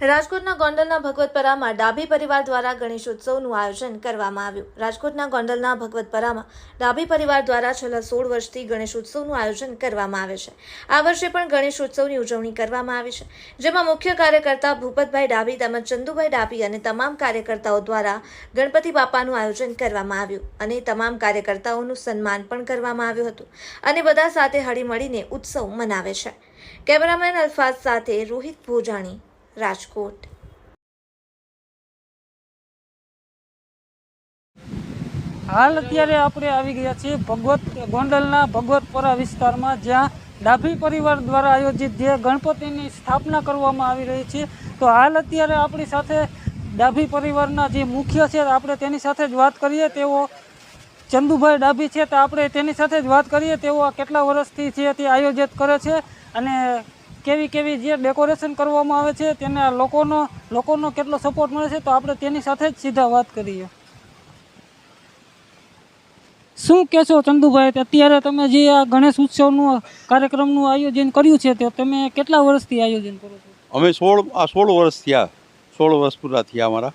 રાજકોટના ગોંડલના ભગવતપરામાં ડાભી પરિવાર દ્વારા ગણેશોત્સવનું આયોજન કરવામાં આવ્યું. રાજકોટના ગોંડલના ભગવતપરામાં ડાભી પરિવાર દ્વારા છેલ્લા સોળ વર્ષથી ગણેશોત્સવનું આયોજન કરવામાં આવે છે. આ વર્ષે પણ ગણેશોત્સવની ઉજવણી કરવામાં આવી છે. જેમાં મુખ્ય કાર્યકર્તા ભૂપતભાઈ ડાભી તેમજ ચંદુભાઈ ડાભી અને તમામ કાર્યકર્તાઓ દ્વારા ગણપતિ બાપાનું આયોજન કરવામાં આવ્યું અને તમામ કાર્યકર્તાઓનું સન્માન પણ કરવામાં આવ્યું હતું અને બધા સાથે હળીમળીને ઉત્સવ મનાવે છે. કેમેરામેન અલ્ફાઝ સાથે રોહિત ભોજાણી રાજકોટ. હાલ અત્યારે આપણે આવી ગયા છીએ ભગવત ગોંડલના ભગવતપરા વિસ્તારમાં, જ્યાં ડાભી પરિવાર દ્વારા આયોજિત જે ગણપતિની સ્થાપના કરવામાં આવી રહી છે. તો હાલ અત્યારે આપણી સાથે ડાભી પરિવારના જે મુખ્ય છે, આપણે તેની સાથે જ વાત કરીએ. તેઓ ચંદુભાઈ ડાભી છે, તો આપણે તેની સાથે જ વાત કરીએ. તેઓ કેટલા વર્ષથી છે તે આયોજિત કરે છે અને કેવી કેવી જે ડેકોરેશન કરવામાં આવે છે, તેને લોકોનો લોકોનો કેટલો સપોર્ટ મળે છે, તો આપણે તેની સાથે જ સીધા વાત કરીએ. શું કહેશો ચંદુભાઈ અત્યારે તમે જે આ ગણેશ ઉત્સવનું કાર્યક્રમનું આયોજન કર્યું છે, તે તમે કેટલા વર્ષથી આયોજન કરો છો? અમે સોળ, આ સોળ વર્ષ થયા, સોળ વર્ષ પૂરા થયા અમારા.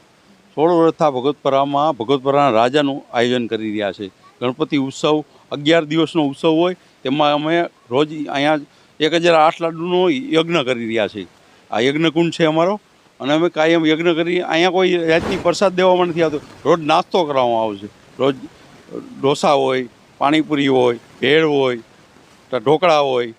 સોળ વર્ષથી ભગતપરામાં ભગતપરાના રાજાનું આયોજન કરી રહ્યા છે. ગણપતિ ઉત્સવ, અગિયાર દિવસનો ઉત્સવ હોય, તેમાં અમે રોજ અહીંયા એક હજાર આઠ લાડુનો યજ્ઞ કરી રહ્યા છે. આ યજ્ઞકુંડ છે અમારો. અને અમે કાયમ યજ્ઞ કરી, અહીંયા કોઈ જાતની પ્રસાદ દેવામાં નથી આવતો. રોજ નાસ્તો કરવામાં આવે છે. રોજ ઢોસા હોય, પાણીપુરી હોય, ભેળ હોય ઢોકળા હોય,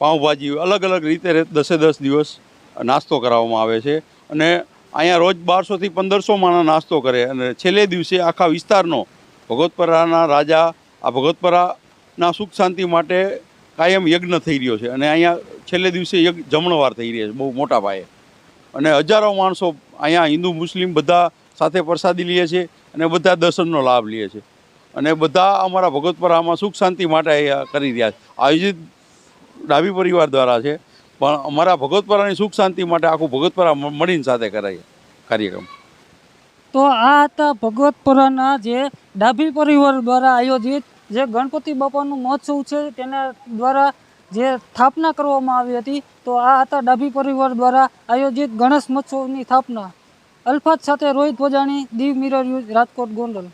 પાઉંભાજી હોય, અલગ અલગ રીતે દસે દસ દિવસ નાસ્તો કરાવવામાં આવે છે. અને અહીંયા રોજ બારસોથી પંદરસો માણસ નાસ્તો કરે. અને છેલ્લે દિવસે આખા વિસ્તારનો ભગવતપરાના રાજા, આ ભગવતપરાના સુખ શાંતિ માટે કાયમ યજ્ઞ થઈ રહ્યો છે. અને અહીંયા છેલ્લે દિવસે યજ્ઞ, જમણવાર થઈ રહ્યા છે, બહુ મોટા પાયે. અને હજારો માણસો અહીંયા હિન્દુ, મુસ્લિમ બધા સાથે પ્રસાદી લે છે અને બધા દર્શનનો લાભ લે છે. અને બધા અમારા ભગવતપરામાં સુખ શાંતિ માટે કરી રહ્યા છે. આયોજિત ડાબી પરિવાર દ્વારા છે. પણ અમારા ભગવતપરાની સુખ શાંતિ માટે આખું ભગવતપરા મળીને સાથે કરાય કાર્યક્રમ. તો આ હતા ભગવતપુરાના જે ડાભી પરિવાર દ્વારા આયોજિત જે ગણપતિ બાપાનું મહોત્સવ છે, તેના દ્વારા જે સ્થાપના કરવામાં આવી હતી, તો આ હતા ડાભી પરિવાર દ્વારા આયોજિત ગણેશ મહોત્સવની સ્થાપના. અલ્ફાત સાથે રોહિત ભોજાણી, દીવ મિરર યુઝ રાજકોટ ગોંડલ.